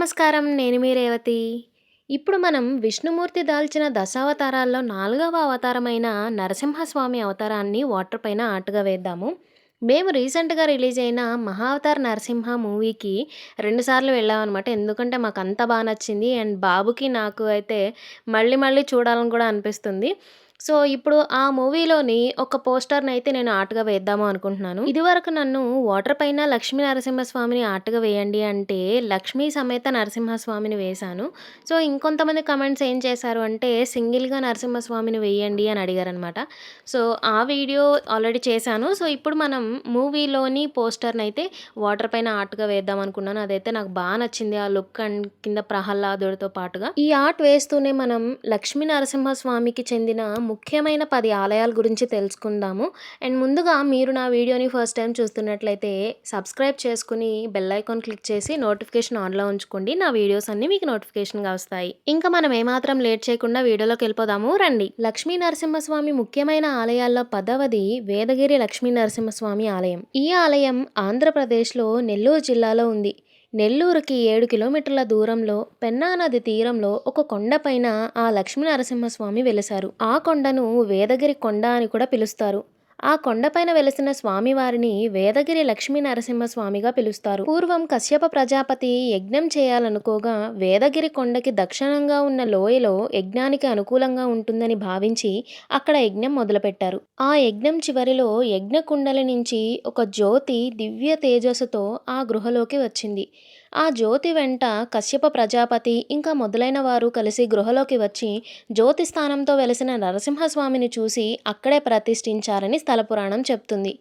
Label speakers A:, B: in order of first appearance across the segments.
A: నమస్కారం నేను మీ రేవతి. ఇప్పుడు మనం విష్ణుమూర్తి దాల్చిన దశావతారాల్లో నాలుగవ అవతారమైన నరసింహస్వామి అవతారాన్ని వాటర్ పైన ఆటగా వేద్దాము. మేము రీసెంట్గా రిలీజ్ అయిన మహావతార్ నరసింహ మూవీకి రెండుసార్లు వెళ్ళామన్నమాట ఎందుకంటే మాకు అంత బాగా నచ్చింది. అండ్ బాబుకి నాకు అయితే మళ్ళీ మళ్ళీ చూడాలని కూడా అనిపిస్తుంది. సో ఇప్పుడు ఆ మూవీలోని ఒక పోస్టర్ని అయితే నేను ఆటగా వేద్దాము అనుకుంటున్నాను. ఇదివరకు నన్ను వాటర్ పైన లక్ష్మీ నరసింహస్వామిని ఆటగా వేయండి అంటే లక్ష్మీ సమేత నరసింహస్వామిని వేశాను. సో ఇంకొంతమంది కమెంట్స్ ఏం చేశారు అంటే సింగిల్గా నరసింహస్వామిని వేయండి అని అడిగారనమాట సో ఆ వీడియో ఆల్రెడీ చేశాను. సో ఇప్పుడు మనం మూవీలోని పోస్టర్ని అయితే వాటర్ పైన ఆర్ట్గా వేద్దాం అనుకున్నాను. అదైతే నాకు బాగా నచ్చింది ఆ లుక్ అండ్ కింద ప్రహ్లాదుడితో పాటుగా. ఈ ఆర్ట్ వేస్తూనే మనం లక్ష్మీ నరసింహస్వామికి చెందిన ముఖ్యమైన పది ఆలయాల గురించి తెలుసుకుందాము. అండ్ ముందుగా మీరు నా వీడియోని ఫస్ట్ టైం చూస్తున్నట్లయితే సబ్స్క్రైబ్ చేసుకుని బెల్ ఐకాన్ క్లిక్ చేసి నోటిఫికేషన్ ఆన్లో ఉంచుకోండి. నా వీడియోస్ అన్ని మీకు నోటిఫికేషన్గా వస్తాయి. ఇంకా మనం ఏమాత్రం లేట్ చేయకుండా వీడియోలోకి వెళ్ళిపోదాము. రండి. లక్ష్మీ నరసింహస్వామి ముఖ్యమైన ఆలయాల్లో పదవది వేదగిరి లక్ష్మీ నరసింహస్వామి ఆలయం. ఈ ఆలయం ఆంధ్రప్రదేశ్లో నెల్లూరు జిల్లాలో ఉంది. నెల్లూరుకి ఏడు కిలోమీటర్ల దూరంలో పెన్నా నది తీరంలో ఒక కొండపైన ఆ లక్ష్మీ నరసింహస్వామి వెలిశారు. ఆ కొండను వేదగిరి కొండ అని కూడా పిలుస్తారు. ఆ కొండపైన వెలసిన స్వామివారిని వేదగిరి లక్ష్మీ నరసింహస్వామిగా పిలుస్తారు. పూర్వం కశ్యప ప్రజాపతి యజ్ఞం చేయాలనుకోగా వేదగిరి కొండకి దక్షిణంగా ఉన్న లోయలో యజ్ఞానికి అనుకూలంగా ఉంటుందని భావించి అక్కడ యజ్ఞం మొదలుపెట్టారు. ఆ యజ్ఞం చివరిలో యజ్ఞకుండలి నుంచి ఒక జ్యోతి దివ్య తేజస్సుతో ఆ గృహలోకి వచ్చింది. ఆ జ్యోతి వెంట కశ్యప ప్రజాపతి ఇంకా మొదలైన వారు కలిసి గృహలోకి వచ్చి జ్యోతి స్థానంతో వెలిసిన నరసింహస్వామిని చూసి అక్కడే ప్రతిష్ఠించారని స్థల పురాణం చెప్తుంది.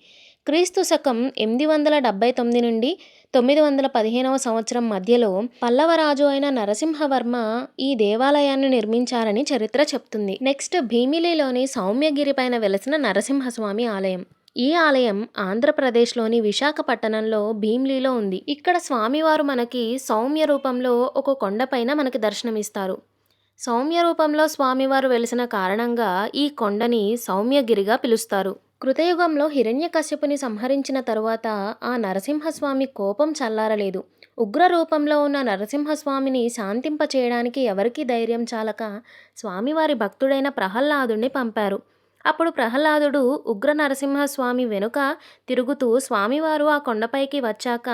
A: క్రీస్తు శకం ఎనిమిది వందల డెబ్బై తొమ్మిది నుండి తొమ్మిది వందల పదిహేనవ సంవత్సరం మధ్యలో పల్లవరాజు అయిన నరసింహవర్మ ఈ దేవాలయాన్ని నిర్మించారని చరిత్ర చెప్తుంది. నెక్స్ట్ భీమిలిలోని సౌమ్యగిరి పైన వెలసిన నరసింహస్వామి ఆలయం. ఈ ఆలయం ఆంధ్రప్రదేశ్లోని విశాఖపట్టణంలో భీమ్లీలో ఉంది. ఇక్కడ స్వామివారు మనకి సౌమ్య రూపంలో ఒక కొండపైన మనకి దర్శనమిస్తారు. సౌమ్య రూపంలో స్వామివారు వెలిసిన కారణంగా ఈ కొండని సౌమ్యగిరిగా పిలుస్తారు. కృతయుగంలో హిరణ్యకశ్యపుని సంహరించిన తరువాత ఆ నరసింహస్వామి కోపం చల్లారలేదు. ఉగ్ర రూపంలో ఉన్న నరసింహస్వామిని శాంతింపచేయడానికి ఎవరికీ ధైర్యం చాలక స్వామివారి భక్తుడైన ప్రహ్లాదుణ్ణి పంపారు. అప్పుడు ప్రహ్లాదుడు ఉగ్ర నరసింహస్వామి వెనుక తిరుగుతూ స్వామివారు ఆ కొండపైకి వచ్చాక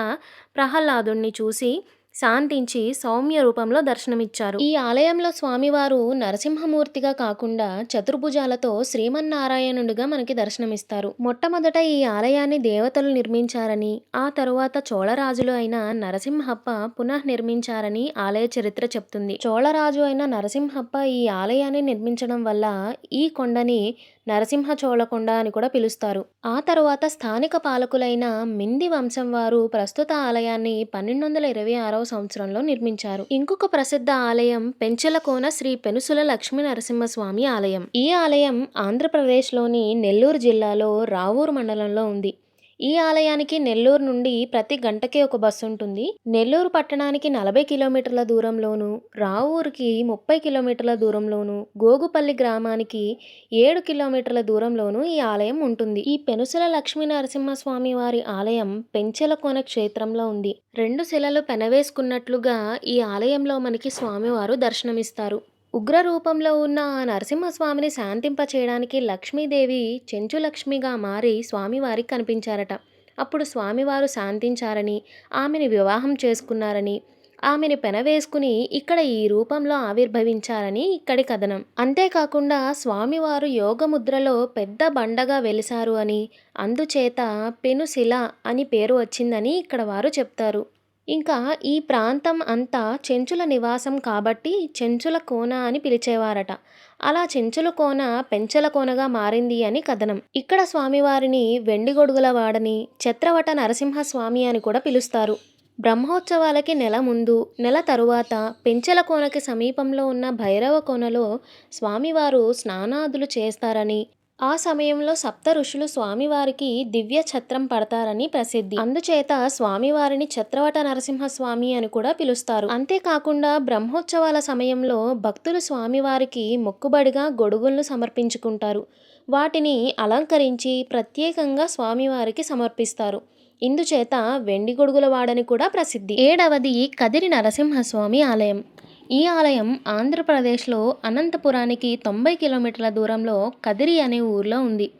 A: ప్రహ్లాదుణ్ణి చూసి శాంతించి సౌమ్య రూపంలో దర్శనమిచ్చారు. ఈ ఆలయంలో స్వామివారు నరసింహమూర్తిగా కాకుండా చతుర్భుజాలతో శ్రీమన్నారాయణుడిగా మనకి దర్శనమిస్తారు. మొట్టమొదట ఈ ఆలయాన్ని దేవతలు నిర్మించారని ఆ తరువాత చోళరాజులు అయిన నరసింహప్ప పునః నిర్మించారని ఆలయ చరిత్ర చెప్తుంది. చోళరాజు అయిన నరసింహప్ప ఈ ఆలయాన్ని నిర్మించడం వల్ల ఈ కొండని నరసింహ చోళకొండ అని కూడా పిలుస్తారు. ఆ తరువాత స్థానిక పాలకులైన మింది వంశం వారు ప్రస్తుత ఆలయాన్ని పన్నెండు వందల ఇరవై ఆరవ సంవత్సరంలో నిర్మించారు. ఇంకొక ప్రసిద్ధ ఆలయం పెంచలకోన శ్రీ పెనుసుల లక్ష్మీ నరసింహస్వామి ఆలయం. ఈ ఆలయం ఆంధ్రప్రదేశ్లోని నెల్లూరు జిల్లాలో రావూరు మండలంలో ఉంది. ఈ ఆలయానికి నెల్లూరు నుండి ప్రతి గంటకి ఒక బస్సు ఉంటుంది. నెల్లూరు పట్టణానికి నలభై కిలోమీటర్ల దూరంలోను రావూరుకి ముప్పై కిలోమీటర్ల దూరంలోను గోగుపల్లి గ్రామానికి ఏడు కిలోమీటర్ల దూరంలోను ఈ ఆలయం ఉంటుంది. ఈ పెనుసల లక్ష్మీ నరసింహస్వామి వారి ఆలయం పెంచెలకోన క్షేత్రంలో ఉంది. రెండు శిలలు పెనవేసుకున్నట్లుగా ఈ ఆలయంలో మనకి స్వామివారు దర్శనమిస్తారు. ఉగ్ర రూపంలో ఉన్న ఆ నరసింహస్వామిని శాంతింపచేయడానికి లక్ష్మీదేవి చెంచులక్ష్మిగా మారి స్వామివారికి కనిపించారట. అప్పుడు స్వామివారు శాంతించారని ఆమెని వివాహం చేసుకున్నారని ఆమెని పెనవేసుకుని ఇక్కడ ఈ రూపంలో ఆవిర్భవించారని ఇక్కడి కథనం. అంతేకాకుండా స్వామివారు యోగముద్రలో పెద్ద బండగా వెలిశారు అని అందుచేత పెనుశిల అని పేరు వచ్చిందని ఇక్కడ వారు చెప్తారు. ఇంకా ఈ ప్రాంతం అంతా చెంచుల నివాసం కాబట్టి చెంచుల కోన అని పిలిచేవారట. అలా చెంచుల కోన పెంచల కోనగా మారింది అని కథనం. ఇక్కడ స్వామివారిని వెండి గొడుగుల వాడని చత్రవట నరసింహస్వామి అని కూడా పిలుస్తారు. బ్రహ్మోత్సవాలకి నెల ముందు నెల తరువాత పెంచల కోనకి సమీపంలో ఉన్న భైరవ కోనలో స్వామివారు స్నానాదులు చేస్తారని ఆ సమయంలో సప్త ఋషులు స్వామివారికి దివ్య ఛత్రం పడతారని ప్రసిద్ధి. అందుచేత స్వామివారిని ఛత్రవట నరసింహస్వామి అని కూడా పిలుస్తారు. అంతేకాకుండా బ్రహ్మోత్సవాల సమయంలో భక్తులు స్వామివారికి మొక్కుబడిగా గొడుగులను సమర్పించుకుంటారు. వాటిని అలంకరించి ప్రత్యేకంగా స్వామివారికి సమర్పిస్తారు. ఇందుచేత వెండి గొడుగుల వాడని కూడా ప్రసిద్ధి. ఏడవది కదిరి నరసింహస్వామి ఆలయం. ఈ ఆలయం ఆంధ్రప్రదేశ్లో అనంతపురానికి తొంభై కిలోమీటర్ల దూరంలో కదిరి అనే ఊర్లో ఉంది.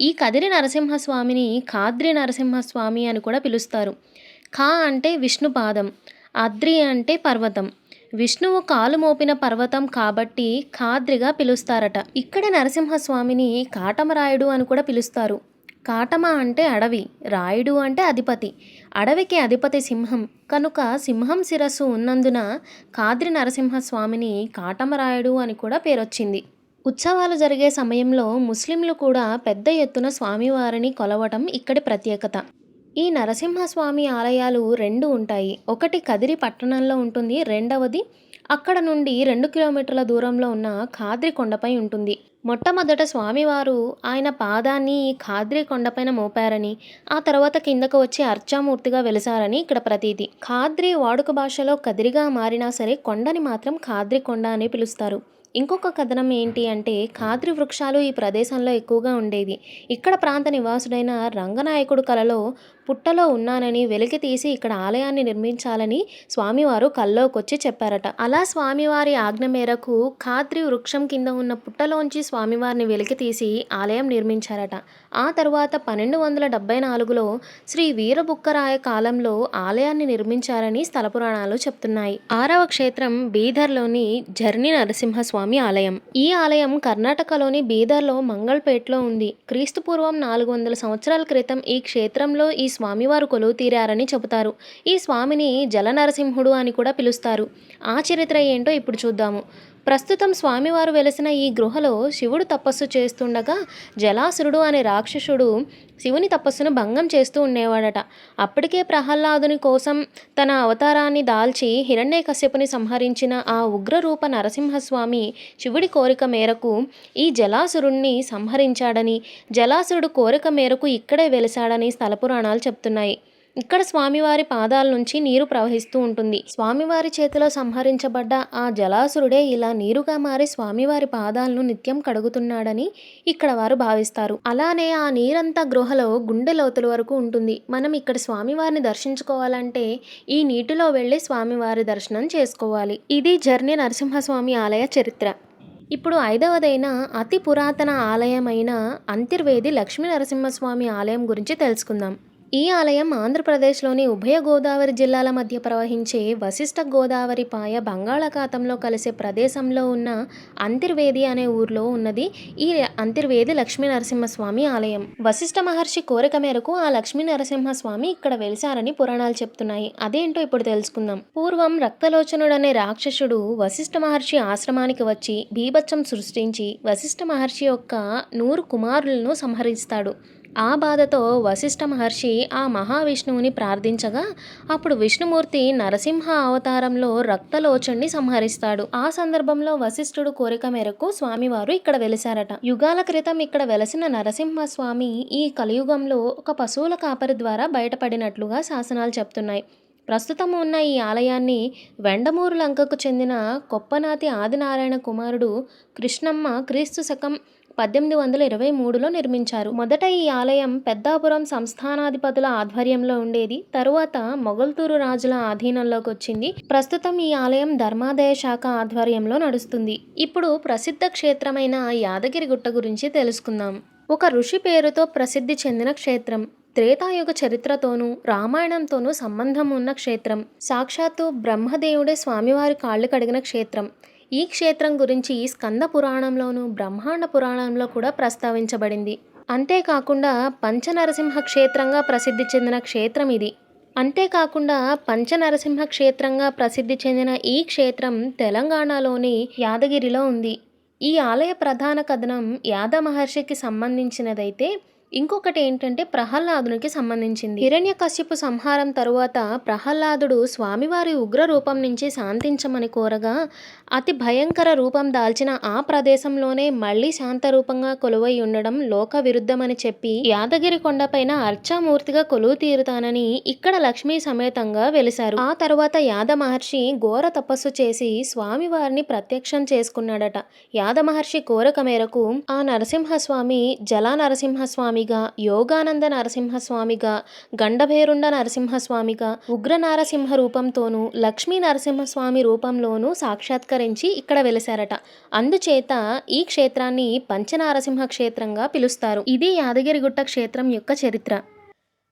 A: ఈ కదిరి నరసింహస్వామిని ఖాద్రి నరసింహస్వామి అని కూడా పిలుస్తారు. ఖా అంటే విష్ణు పాదం అద్రి అంటే పర్వతం. విష్ణువు కాలు మోపిన పర్వతం కాబట్టి ఖాద్రిగా పిలుస్తారట. ఇక్కడ నరసింహస్వామిని కాటమరాయుడు అని కూడా పిలుస్తారు. కాటమ అంటే అడవి రాయుడు అంటే అధిపతి. అడవికి అధిపతి సింహం. కనుక సింహం శిరస్సు ఉన్నందున కాద్రి నరసింహస్వామిని కాటమరాయుడు అని కూడా పేరొచ్చింది. ఉత్సవాలు జరిగే సమయంలో ముస్లింలు కూడా పెద్ద ఎత్తున స్వామివారిని కొలవటం ఇక్కడి ప్రత్యేకత. ఈ నరసింహస్వామి ఆలయాలు రెండు ఉంటాయి. ఒకటి కదిరి పట్టణంలో ఉంటుంది. రెండవది అక్కడ నుండి రెండు కిలోమీటర్ల దూరంలో ఉన్న ఖాద్రి కొండపై ఉంటుంది. మొట్టమొదట స్వామివారు ఆయన పాదాన్ని ఖాద్రి కొండపైన మోపారని ఆ తర్వాత కిందకు వచ్చి అర్చామూర్తిగా వెలిసారని ఇక్కడ ప్రతీతి. ఖాద్రి వాడుక భాషలో కదిరిగా మారినా సరే కొండని మాత్రం ఖాద్రి కొండ అని పిలుస్తారు. ఇంకొక కథనం ఏంటి అంటే ఖాద్రి వృక్షాలు ఈ ప్రదేశంలో ఎక్కువగా ఉండేవి. ఇక్కడ ప్రాంత నివాసుడైన రంగనాయకుడు కలలో పుట్టలో ఉన్నానని వెలికి తీసి ఇక్కడ ఆలయాన్ని నిర్మించాలని స్వామివారు కల్లోకొచ్చి చెప్పారట. అలా స్వామివారి ఆజ్ఞ మేరకు ఖాద్రి వృక్షం కింద ఉన్న పుట్టలోంచి స్వామివారిని వెలికి తీసి ఆలయం నిర్మించారట. ఆ తర్వాత పన్నెండు వందల డెబ్బై నాలుగులో శ్రీ వీరబుక్కరాయ కాలంలో ఆలయాన్ని నిర్మించారని స్థల పురాణాలు చెప్తున్నాయి. ఆరవ క్షేత్రం బీదర్లోని జర్ని నరసింహస్వామి ఆలయం. ఈ ఆలయం కర్ణాటకలోని బీదర్లో మంగళపేట్లో ఉంది. క్రీస్తుపూర్వం నాలుగు వందల సంవత్సరాల క్రితం ఈ క్షేత్రంలో ఈ స్వామివారు కొలువు తీరారని చెబుతారు. ఈ స్వామిని జల నరసింహుడు అని కూడా పిలుస్తారు. ఆ చరిత్ర ఏంటో ఇప్పుడు చూద్దాము. ప్రస్తుతం స్వామివారు వెలసిన ఈ గృహలో శివుడు తపస్సు చేస్తుండగా జలాసురుడు అనే రాక్షసుడు శివుని తపస్సును భంగం చేస్తూ ఉండేవాడట. అప్పటికే ప్రహ్లాదుని కోసం తన అవతారాన్ని దాల్చి హిరణ్యకశ్యపుని సంహరించిన ఆ ఉగ్రరూప నరసింహస్వామి శివుడి కోరిక మేరకు ఈ జలాసురుణ్ణి సంహరించాడని జలాసురుడు కోరిక మేరకు ఇక్కడే వెలిశాడని స్థల పురాణాలు చెప్తున్నాయి. ఇక్కడ స్వామివారి పాదాల నుంచి నీరు ప్రవహిస్తూ ఉంటుంది. స్వామివారి చేతిలో సంహరించబడ్డ ఆ జలాసురుడే ఇలా నీరుగా మారి స్వామివారి పాదాలను నిత్యం కడుగుతున్నాడని ఇక్కడ వారు భావిస్తారు. అలానే ఆ నీరంతా గృహలో గుండె లోతుల వరకు ఉంటుంది. మనం ఇక్కడ స్వామివారిని దర్శించుకోవాలంటే ఈ నీటిలో వెళ్ళి స్వామివారి దర్శనం చేసుకోవాలి. ఇది జర్నీ నరసింహస్వామి ఆలయ చరిత్ర. ఇప్పుడు ఐదవదైన అతి పురాతన ఆలయమైన అంతర్వేది లక్ష్మీ నరసింహస్వామి ఆలయం గురించి తెలుసుకుందాం. ఈ ఆలయం ఆంధ్రప్రదేశ్లోని ఉభయ గోదావరి జిల్లాల మధ్య ప్రవహించే వశిష్ఠ గోదావరి పాయ బంగాళాఖాతంలో కలిసే ప్రదేశంలో ఉన్న అంతర్వేది అనే ఊర్లో ఉన్నది ఈ అంతర్వేది లక్ష్మీ నరసింహస్వామి ఆలయం. వశిష్ఠ మహర్షి కోరిక మేరకు ఆ లక్ష్మీ నరసింహస్వామి ఇక్కడ వెలిశారని పురాణాలు చెప్తున్నాయి. అదేంటో ఇప్పుడు తెలుసుకుందాం. పూర్వం రక్తలోచనుడనే రాక్షసుడు వశిష్ఠ మహర్షి ఆశ్రమానికి వచ్చి బీభత్సం సృష్టించి వశిష్ఠ మహర్షి యొక్క నూరు కుమారులను సంహరిస్తాడు. ఆ బాధతో వశిష్ఠ మహర్షి ఆ మహావిష్ణువుని ప్రార్థించగా అప్పుడు విష్ణుమూర్తి నరసింహ అవతారంలో రక్తలోచుణ్ణి సంహరిస్తాడు. ఆ సందర్భంలో వశిష్ఠుడు కోరిక మేరకు స్వామివారు ఇక్కడ వెలిశారట. యుగాల క్రితం ఇక్కడ వెలసిన నరసింహ స్వామి ఈ కలియుగంలో ఒక పశువుల కాపరి ద్వారా బయటపడినట్లుగా శాసనాలు చెప్తున్నాయి. ప్రస్తుతం ఉన్న ఈ ఆలయాన్ని వెండమూరు లంకకు చెందిన కొప్పనాతి ఆదినారాయణ కుమారుడు కృష్ణమ్మ క్రీస్తు శకం పద్దెనిమిది వందల ఇరవై మూడులో నిర్మించారు. మొదట ఈ ఆలయం పెద్దాపురం సంస్థానాధిపతుల ఆధ్వర్యంలో ఉండేది. తరువాత మొగల్తూరు రాజుల ఆధీనంలోకి వచ్చింది. ప్రస్తుతం ఈ ఆలయం ధర్మాదాయ శాఖ ఆధ్వర్యంలో నడుస్తుంది. ఇప్పుడు ప్రసిద్ధ క్షేత్రమైన యాదగిరి గుట్ట గురించి తెలుసుకుందాం. ఒక ఋషి పేరుతో ప్రసిద్ధి చెందిన క్షేత్రం. త్రేతాయుగ చరిత్రతోనూ రామాయణంతోనూ సంబంధం ఉన్న క్షేత్రం. సాక్షాత్తు బ్రహ్మదేవుడే స్వామివారి కాళ్ళు కడిగిన క్షేత్రం. ఈ క్షేత్రం గురించి స్కంద పురాణంలోను బ్రహ్మాండ పురాణంలో కూడా ప్రస్తావించబడింది. అంతేకాకుండా పంచనరసింహ క్షేత్రంగా ప్రసిద్ధి చెందిన క్షేత్రం ఇది. అంతేకాకుండా పంచనరసింహ క్షేత్రంగా ప్రసిద్ధి చెందిన ఈ క్షేత్రం తెలంగాణలోని యాదగిరిలో ఉంది. ఈ ఆలయ ప్రధాన కథనం యాద మహర్షికి సంబంధించినదైతే ఇంకొకటి ఏంటంటే ప్రహ్లాదునికి సంబంధించింది. హిరణ్యకశ్యపు సంహారం తరువాత ప్రహ్లాదుడు స్వామివారి ఉగ్ర రూపం నుంచి శాంతించమని కోరగా అతి భయంకర రూపం దాల్చిన ఆ ప్రదేశంలోనే మళ్ళీ శాంత రూపంగా కొలువై ఉండడం లోక విరుద్ధమని చెప్పి యాదగిరి కొండపైన అర్చామూర్తిగా కొలువు తీరుతానని ఇక్కడ లక్ష్మీ సమేతంగా వెలిశారు. ఆ తరువాత యాద మహర్షి ఘోర తపస్సు చేసి స్వామివారిని ప్రత్యక్షం చేసుకున్నాడట. యాద మహర్షి కోరిక మేరకు ఆ నరసింహస్వామి జలా నరసింహస్వామిగా యోగానంద నరసింహస్వామిగా గండభేరుండ నరసింహస్వామిగా ఉగ్ర నరసింహ రూపంతోనూ లక్ష్మీ నరసింహస్వామి రూపంలోనూ సాక్షాత్కరించి ఇక్కడ వెలిశారట. అందుచేత ఈ క్షేత్రాన్ని పంచనారసింహ క్షేత్రంగా పిలుస్తారు. ఇది యాదగిరిగుట్ట క్షేత్రం యొక్క చరిత్ర.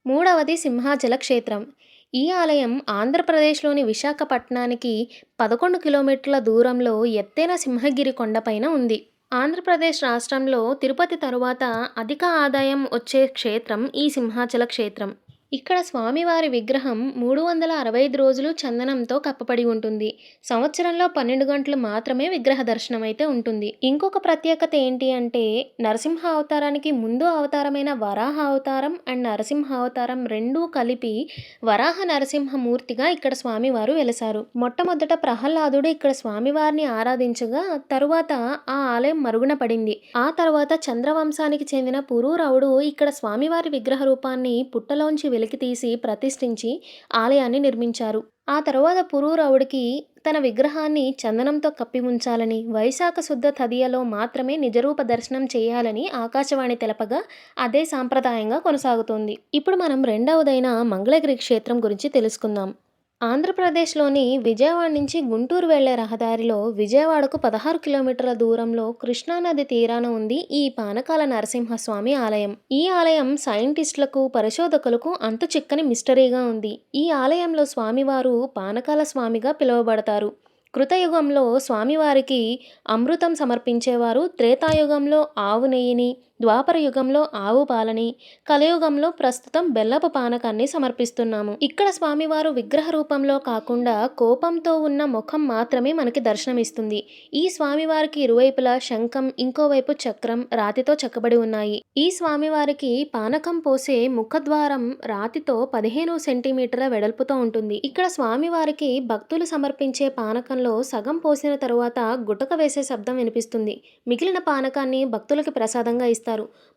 A: మూడవది సింహాచల క్షేత్రం. ఈ ఆలయం ఆంధ్రప్రదేశ్లోని విశాఖపట్నానికి పదకొండు కిలోమీటర్ల దూరంలో ఎత్తైన సింహగిరి కొండపైన ఉంది. ఆంధ్రప్రదేశ్ రాష్ట్రంలో తిరుపతి తరువాత అధిక ఆదాయం వచ్చే క్షేత్రం ఈ సింహాచల క్షేత్రం. ఇక్కడ స్వామివారి విగ్రహం మూడు వందల అరవై ఐదు రోజులు చందనంతో కప్పబడి ఉంటుంది. సంవత్సరంలో పన్నెండు గంటలు మాత్రమే విగ్రహ దర్శనం అయితే ఉంటుంది. ఇంకొక ప్రత్యేకత ఏంటి అంటే నరసింహ అవతారానికి ముందు అవతారమైన వరాహ అవతారం అండ్ నరసింహ అవతారం రెండూ కలిపి వరాహ నరసింహమూర్తిగా ఇక్కడ స్వామివారు వెలసారు. మొట్టమొదట ప్రహ్లాదుడు ఇక్కడ స్వామివారిని ఆరాధించగా తరువాత ఆ ఆలయం మరుగున పడింది. ఆ తర్వాత చంద్రవంశానికి చెందిన పురూరవుడు ఇక్కడ స్వామివారి విగ్రహ రూపాన్ని పుట్టలోంచి వెలికి తీసి ప్రతిష్ఠించి ఆలయాన్ని నిర్మించారు. ఆ తర్వాత పురూరవుడికి తన విగ్రహాన్ని చందనంతో కప్పి ఉంచాలని వైశాఖ శుద్ధ తదియలో మాత్రమే నిజరూప దర్శనం చేయాలని ఆకాశవాణి తెలపగా అదే సాంప్రదాయంగా కొనసాగుతోంది. ఇప్పుడు మనం రెండవదైన మంగళగిరి క్షేత్రం గురించి తెలుసుకుందాం. ఆంధ్రప్రదేశ్లోని విజయవాడ నుంచి గుంటూరు వెళ్ళే రహదారిలో విజయవాడకు పదహారు కిలోమీటర్ల దూరంలో కృష్ణానది తీరాన ఉంది ఈ పానకాల నరసింహస్వామి ఆలయం. ఈ ఆలయం సైంటిస్టులకు పరిశోధకులకు అంతు చిక్కని మిస్టరీగా ఉంది. ఈ ఆలయంలో స్వామివారు పానకాల స్వామిగా పిలువబడతారు. కృతయుగంలో స్వామివారికి అమృతం సమర్పించేవారు. త్రేతాయుగంలో ఆవు నెయ్యిని ద్వాపర యుగంలో ఆవు పాలని కలయుగంలో ప్రస్తుతం బెల్లపు పానకాన్ని సమర్పిస్తున్నాము. ఇక్కడ స్వామివారు విగ్రహ రూపంలో కాకుండా కోపంతో ఉన్న ముఖం మాత్రమే మనకి దర్శనమిస్తుంది. ఈ స్వామివారికి ఇరువైపులా శంఖం ఇంకోవైపు చక్రం రాతితో చెక్కబడి ఉన్నాయి. ఈ స్వామివారికి పానకం పోసే ముఖద్వారం రాతితో పదిహేను సెంటీమీటర్ల వెడల్పుతో ఉంటుంది. ఇక్కడ స్వామివారికి భక్తులు సమర్పించే పానకంలో సగం పోసిన తరువాత గుటక వేసే శబ్దం వినిపిస్తుంది. మిగిలిన పానకాన్ని భక్తులకి ప్రసాదంగా ఇస్తారు.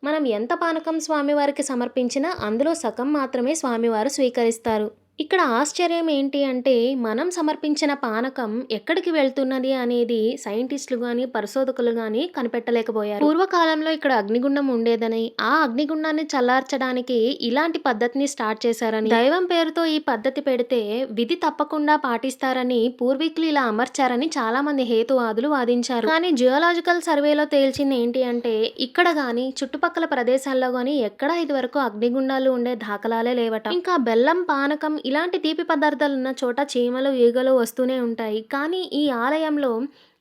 A: మనం ఎంత పానకం స్వామివారికి సమర్పించినా అందులో సగం మాత్రమే స్వామివారు స్వీకరిస్తారు. ఇక్కడ ఆశ్చర్యం ఏంటి అంటే మనం సమర్పించిన పానకం ఎక్కడికి వెళ్తున్నది అనేది సైంటిస్టులు కానీ పరిశోధకులు కానీ కనిపెట్టలేకపోయారు. పూర్వకాలంలో ఇక్కడ అగ్నిగుండం ఉండేదని ఆ అగ్నిగుండాన్ని చల్లార్చడానికి ఇలాంటి పద్ధతిని స్టార్ట్ చేశారని దైవం పేరుతో ఈ పద్ధతి పెడితే విధి తప్పకుండా పాటిస్తారని పూర్వీకులు ఇలా అమర్చారని చాలా మంది హేతువాదులు వాదించారు. కానీ జియోలాజికల్ సర్వేలో తేల్చింది ఏంటి అంటే ఇక్కడ గాని చుట్టుపక్కల ప్రదేశాల్లో గాని ఎక్కడా ఇదివరకు అగ్నిగుండాలు ఉండే దాఖలాలే లేవట. ఇంకా బెల్లం పానకం ఇలాంటి తీపి పదార్థాలు ఉన్న చోట చీమలు ఈగలు వస్తూనే ఉంటాయి. కానీ ఈ ఆలయంలో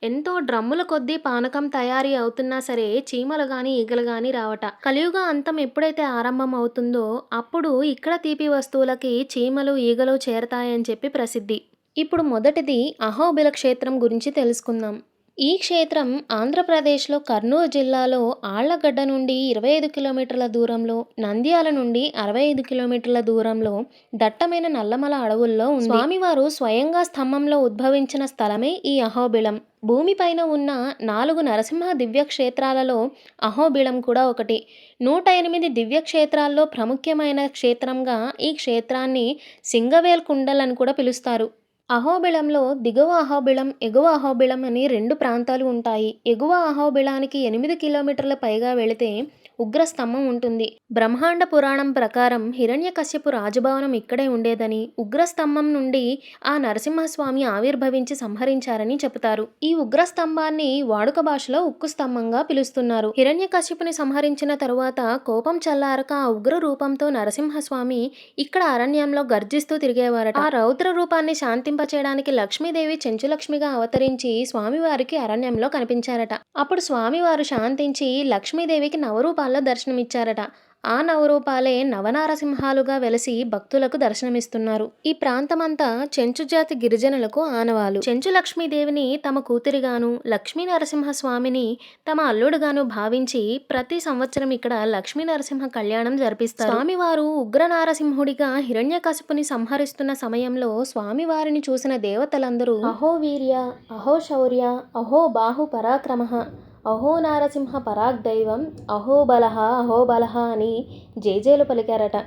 A: ఎంతో డ్రమ్ముల కొద్దీ పానకం తయారీ అవుతున్నా సరే చీమలు కానీ ఈగలు కానీ రావట. కలియుగ అంతం ఎప్పుడైతే ఆరంభం అవుతుందో అప్పుడు ఇక్కడ తీపి వస్తువులకి చీమలు ఈగలు చేరతాయని చెప్పి ప్రసిద్ధి. ఇప్పుడు మొదటిది అహోబిల క్షేత్రం గురించి తెలుసుకుందాం. ఈ క్షేత్రం ఆంధ్రప్రదేశ్లో కర్నూలు జిల్లాలో ఆళ్ళగడ్డ నుండి ఇరవై ఐదు కిలోమీటర్ల దూరంలో నంద్యాల నుండి అరవై ఐదు కిలోమీటర్ల దూరంలో దట్టమైన నల్లమల అడవుల్లో ఉంది. స్వామివారు స్వయంగా స్తంభంలో ఉద్భవించిన స్థలమే ఈ అహోబిళం. భూమిపైన ఉన్న నాలుగు నరసింహ దివ్యక్షేత్రాలలో అహోబిళం కూడా ఒకటి. నూట ఎనిమిది దివ్యక్షేత్రాల్లో ప్రముఖమైన క్షేత్రంగా ఈ క్షేత్రాన్ని సింగవేల్ కుండల్ అని కూడా పిలుస్తారు. అహోబిళంలో దిగువ అహోబిళం ఎగువ అహోబిళం అని రెండు ప్రాంతాలు ఉంటాయి. ఎగువ అహోబిళానికి ఎనిమిది కిలోమీటర్ల పైగా వెళితే ఉగ్ర స్తంభం ఉంటుంది. బ్రహ్మాండ పురాణం ప్రకారం హిరణ్యకశ్యపు రాజభవనం ఇక్కడే ఉండేదని ఉగ్రస్తంభం నుండి ఆ నరసింహస్వామి ఆవిర్భవించి సంహరించారని చెబుతారు. ఈ ఉగ్రస్తంభాన్ని వాడుక భాషలో ఉక్కు స్తంభంగా పిలుస్తున్నారు. హిరణ్యకశ్యపుని సంహరించిన తరువాత కోపం చల్లారక ఆ ఉగ్ర రూపంతో నరసింహస్వామి ఇక్కడ అరణ్యంలో గర్జిస్తూ తిరిగేవారట. ఆ రౌద్ర రూపాన్ని శాంతింపచేయడానికి లక్ష్మీదేవి చెంచులక్ష్మిగా అవతరించి స్వామివారికి అరణ్యంలో కనిపించారట. అప్పుడు స్వామివారు శాంతించి లక్ష్మీదేవికి నవరూపాల్లో దర్శనమిచ్చారట. ఆ నవరూపాలే నవనారసింహాలుగా వెలసి భక్తులకు దర్శనమిస్తున్నారు. ఈ ప్రాంతమంతా చెంచు జాతి గిరిజనులకు ఆనవాలు. చెంచు లక్ష్మీదేవిని తమ కూతురిగాను లక్ష్మీ నరసింహస్వామిని తమ అల్లుడుగాను భావించి ప్రతి సంవత్సరం ఇక్కడ లక్ష్మీ నరసింహ కళ్యాణం జరిపిస్తారు. స్వామివారు ఉగ్ర నారసింహుడిగా హిరణ్యకశపుని సంహరిస్తున్న సమయంలో స్వామివారిని చూసిన దేవతలందరూ అహో వీర్య అహో శౌర్య అహో బాహు పరాక్రమ అహో నారసింహ పరాగ్దైవం దైవం అహోబల అహోబలహ అని జేజేలు పలికారట.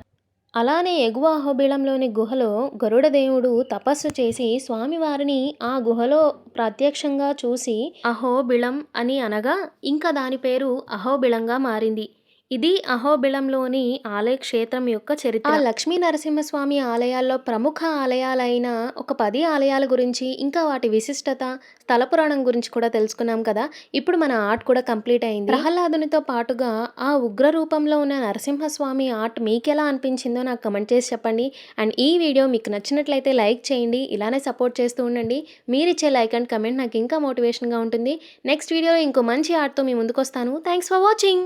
A: అలానే ఎగువ అహోబిళంలోని గుహలో గరుడదేవుడు తపస్సు చేసి స్వామివారిని ఆ గుహలో ప్రత్యక్షంగా చూసి అహోబిళం అని అనగా ఇంకా దాని పేరు అహోబిళంగా మారింది. ఇది అహోబిళంలోని ఆలయ క్షేత్రం యొక్క చరిత్ర. ఆ లక్ష్మీ నరసింహస్వామి ఆలయాల్లో ప్రముఖ ఆలయాలైన ఒక పది ఆలయాల గురించి ఇంకా వాటి విశిష్టత స్థల పురాణం గురించి కూడా తెలుసుకున్నాం కదా. ఇప్పుడు మన ఆర్ట్ కూడా కంప్లీట్ అయింది. ప్రహ్లాదునితో పాటుగా ఆ ఉగ్ర రూపంలో ఉన్న నరసింహస్వామి ఆర్ట్ మీకెలా అనిపించిందో నాకు కమెంట్ చేసి చెప్పండి. అండ్ ఈ వీడియో మీకు నచ్చినట్లయితే లైక్ చేయండి ఇలానే సపోర్ట్ చేస్తూ ఉండండి. మీరిచ్చే లైక్ అండ్ కమెంట్ నాకు ఇంకా మోటివేషన్గా ఉంటుంది. నెక్స్ట్ వీడియోలో ఇంకో మంచి ఆర్ట్తో మీ ముందుకు వస్తాను థ్యాంక్స్ ఫర్ వాచింగ్.